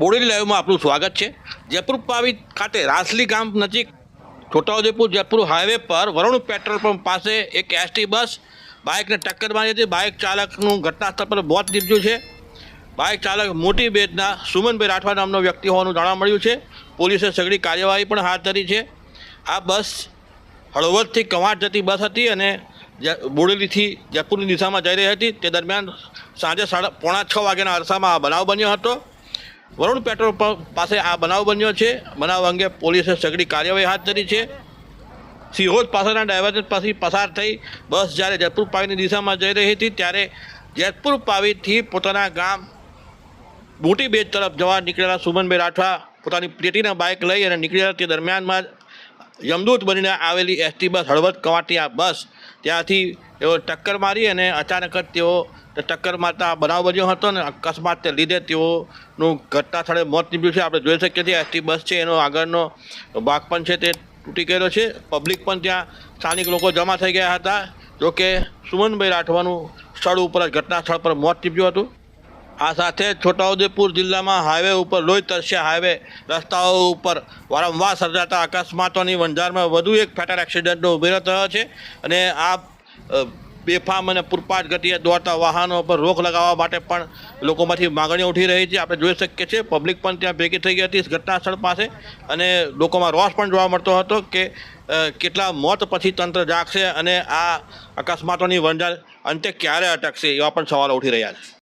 બોડેલી લાઈવમાં આપનું સ્વાગત છે. જયપુર પાવી ખાતે રાસલી ગામ નજીક છોટાઉદેપુર જયપુર હાઈવે પર વરુણ પેટ્રોલ પંપ પાસે એક એસટી બસ બાઇકને ટક્કર મારી હતી. બાઇક ચાલકનું ઘટના સ્થળ પર મોત નીપજ્યું છે. બાઇક ચાલક મોટી બેદના સુમનભાઈ રાઠવા નામનો વ્યક્તિ હોવાનું જાણવા મળ્યું છે. પોલીસે સઘળી કાર્યવાહી પણ હાથ ધરી છે. આ બસ હળવદથી કવાંટ જતી બસ હતી અને બોડેલીથી જયપુરની દિશામાં જઈ રહી હતી. તે દરમિયાન સાંજે સાડા પોણા છ વાગ્યાના અરસામાં આ બનાવ બન્યો હતો. વરુણ પેટ્રોલ પંપ પાસે આ બનાવ બન્યો છે. બનાવ અંગે પોલીસે સઘળી કાર્યવાહી હાથ ધરી છે. સિહોદ પાસેના ડાયવર્જન પાસેથી પસાર થઈ બસ જ્યારે જેતપુર પાવીની દિશામાં જઈ રહી હતી ત્યારે જેતપુર પાવીથી પોતાના ગામ મોટી બેજ તરફ જવા નીકળેલા સુમનભાઈ રાઠવા પોતાની પ્લેટીના બાઇક લઈ અને નીકળેલા તે દરમિયાનમાં યમદૂત બનીને આવેલી એસટી બસ હળવદ કવાટી બસ ત્યાંથી તેઓ ટક્કર મારી અને અચાનક જ તેઓ ટક્કર મારતા બનાવ બન્યો હતો અને અકસ્માતને લીધે તેઓનું ઘટના સ્થળે મોત નીપજ્યું છે. આપણે જોઈ શકીએ છીએ એસટી બસ છે, એનો આગળનો ભાગ પણ છે તે તૂટી ગયેલો છે. પબ્લિક પણ ત્યાં સ્થાનિક લોકો જમા થઈ ગયા હતા. જોકે સુમનભાઈ રાઠવાનું સ્થળ ઉપર જ ઘટના સ્થળ પર મોત નીપજ્યું હતું. આ સાથે છોટાઉદેપુર જિલ્લામાં હાઈવે ઉપર લોહી તરસ્યા હાઈવે રસ્તાઓ ઉપર વારંવાર સર્જાતા અકસ્માતોની વંજારમાં વધુ એક ફેટલ એક્સિડન્ટનો ઉભેરો થયો છે અને આ બેફામ અને પૂરપાટ ગતિએ દોડતા વાહનો પર રોક લગાવવા માટે પણ લોકોમાંથી માગણીઓ ઉઠી રહી છે. આપણે જોઈ શકીએ છીએ પબ્લિક પણ ત્યાં ભેગી થઈ ગઈ હતી ઘટનાસ્થળ પાસે અને લોકોમાં રોષ પણ જોવા મળતો હતો કે કેટલા મોત પછી તંત્ર જાગશે અને આ અકસ્માતોની વંજાર અંતે ક્યારે અટકશે એવા પણ સવાલો ઉઠી રહ્યા છે.